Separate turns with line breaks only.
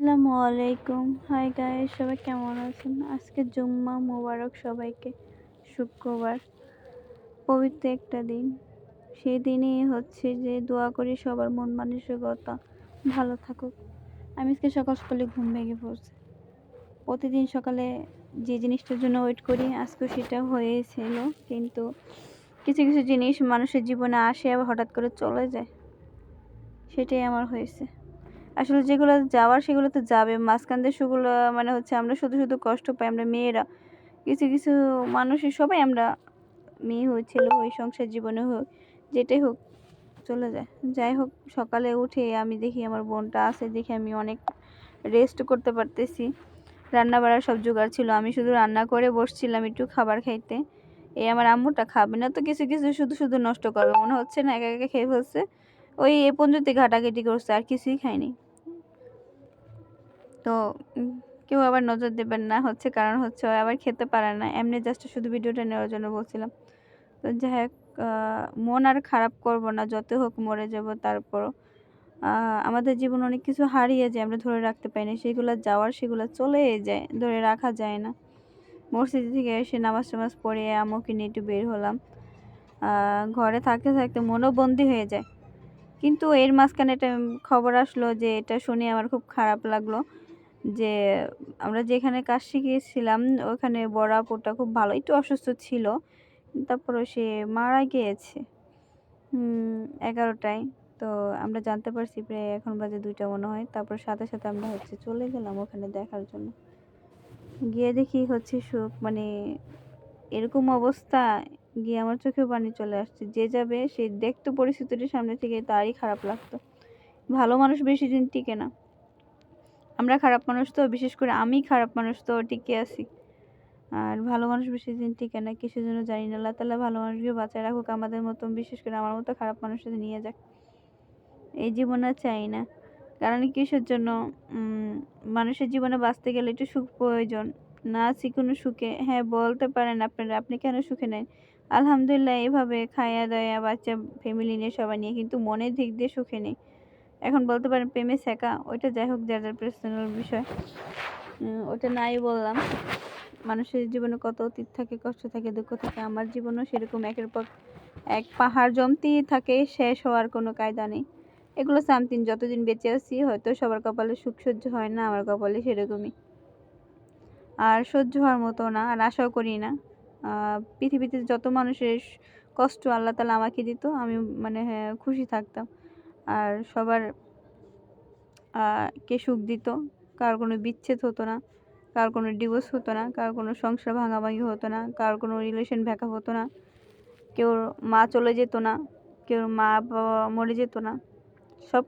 আসসালামু আলাইকুম। Hi guys সবাই কেমন আছেন? আজকে জুম্মা মোবারক সবাইকে শুক্রবার, পবিত্র একটা দিন। সেই দিনই হচ্ছে যে দোয়া করি সবার মন মানসিকতা ভালো থাকুক। আমি আজকে সকাল সকালে ঘুম ভেঙে পড়ছি। প্রতিদিন সকালে যে জিনিসটার জন্য ওয়েট করি আজকে সেটা হয়েছিল। কিন্তু কিছু কিছু জিনিস মানুষের জীবনে আসে আবার হঠাৎ করে চলে যায়। সেটাই আমার হয়েছে। আসলে যেগুলো যাওয়ার সেগুলো তো যাবে। মাঝখান দিয়ে সেগুলো মানে হচ্ছে আমরা শুধু শুধু কষ্ট পাই আমরা মেয়েরা। কিছু কিছু মানুষের সবাই আমরা মেয়ে হোক, ছেলে হোক সংসার জীবনে হোক, যেটাই হোক চলে যায়। যাই হোক, সকালে উঠে আমি দেখি আমার বোনটা আছে দেখে আমি অনেক রেস্ট করতে পারতেছি। রান্না বাড়ার সব জোগাড় ছিল। আমি শুধু রান্না করে বসছিলাম একটু খাবার খাইতে। এই আমার আম্মুটা খাবে না তো কিছু কিছু শুধু শুধু নষ্ট করবে। মনে হচ্ছে না একা একা খেয়ে ফেলছে। ওই এ পর্যন্ত ঘাটাঘাটি করছে, আর কিছুই খায়নি। তো কেউ আবার নজর দেবেন না, হচ্ছে কারণ হচ্ছে আবার খেতে পারে না। এমনি জাস্ট শুধু ভিডিওটা নেওয়ার জন্য বলছিলাম। তো যাই হোক মন আর খারাপ করব না যত হোক মরে যাব তারপরও। আমাদের জীবন অনেক কিছু হারিয়ে যায়, আমরা ধরে রাখতে পারি না। সেগুলো যাওয়ার, সেগুলো চলে যায়, ধরে রাখা যায় না। মসজিদ থেকে এসে নামাজ টামাজ পড়ে আমকে নিয়ে একটু বের হলাম। ঘরে থাকতে থাকতে মনও বন্দি হয়ে যায়। কিন্তু এর মাঝখানে একটা খবর আসলো যে, এটা শুনে আমার খুব খারাপ লাগল যে, আমরা যেখানে কাজ শিখিয়েছিলাম, ওখানে বড় আপুটা খুব ভালো, একটু অসুস্থ ছিল। তারপরে সে মারা গিয়েছে। এগারোটায়। তো আমরা জানতে পারছি প্রায় এখন বাজে দুইটা মনে হয়। তারপর সাথে সাথে আমরা হচ্ছে চলে গেলাম ওখানে দেখার জন্য। গিয়ে দেখি হচ্ছে সুখ মানে এরকম অবস্থা গিয়ে আমার চোখে পানি চলে আসছে। যে যাবে, সে দেখতো পরিস্থিতির সামনে থেকে, তারই খারাপ লাগতো। ভালো মানুষ বেশি দিন টিকে না। আমরা খারাপ মানুষ তো, বিশেষ করে আমি খারাপ মানুষ তো টিকে আছি। আর ভালো মানুষ বেশি দিন টিকে না, কিসের জন্য জানি না। আল্লাহ তালা ভালো মানুষকে বাঁচায় রাখুক, আমাদের মতো বিশেষ করে আমার মতো খারাপ মানুষের নিয়ে যাক। এই জীবন আর চাই না। কারণ কিসের জন্য? মানুষের জীবনে বাঁচতে গেলে একটু সুখ প্রয়োজন। না কোনো সুখে হ্যাঁ বলতে পারেন আপনারা, আপনি কেন সুখে নেন? আলহামদুলিল্লাহ, এভাবে খায়া দায়া, বাচ্চা ফ্যামিলি নিয়ে, সবাই নিয়ে কিন্তু মনের দিক দিয়ে সুখে নেই। এখন বলতে পারেন, প্রেমে শেখা, ওইটা যাই হোক, যার যার পার্সোনাল বিষয়। ওটা নাই বললাম। মানুষের জীবনে কত অতীত থাকে, কষ্ট থাকে, দুঃখ থাকে, আমার জীবনেও সেরকম একের পর এক পাহাড় জমতেই থাকে, শেষ হওয়ার কোনো কায়দা নেই। এগুলো সামথিং যতদিন বেঁচে আছি, হয়তো সবার কপালে সুখ সহ্য হয় না, আমার কপালে সেরকমই। আর সহ্য হওয়ার মতো না, আর আশাও করি না। পৃথিবীতে যত মানুষের কষ্ট আল্লাহ তালা আমাকে দিত, আমি মানে হ্যাঁ খুশি থাকতাম। আর সবার কে সুখ দিত, কার কোনো বিচ্ছেদ হতো না, কার কোনো ডিভোর্স হতো না, কার কোনো সংসার ভাঙাভাঙি হতো না, কার কোনো রিলেশন ভেকা হতো না, কেউ মা চলে যেত না, কেউ মা বাবা মরে যেত না, সব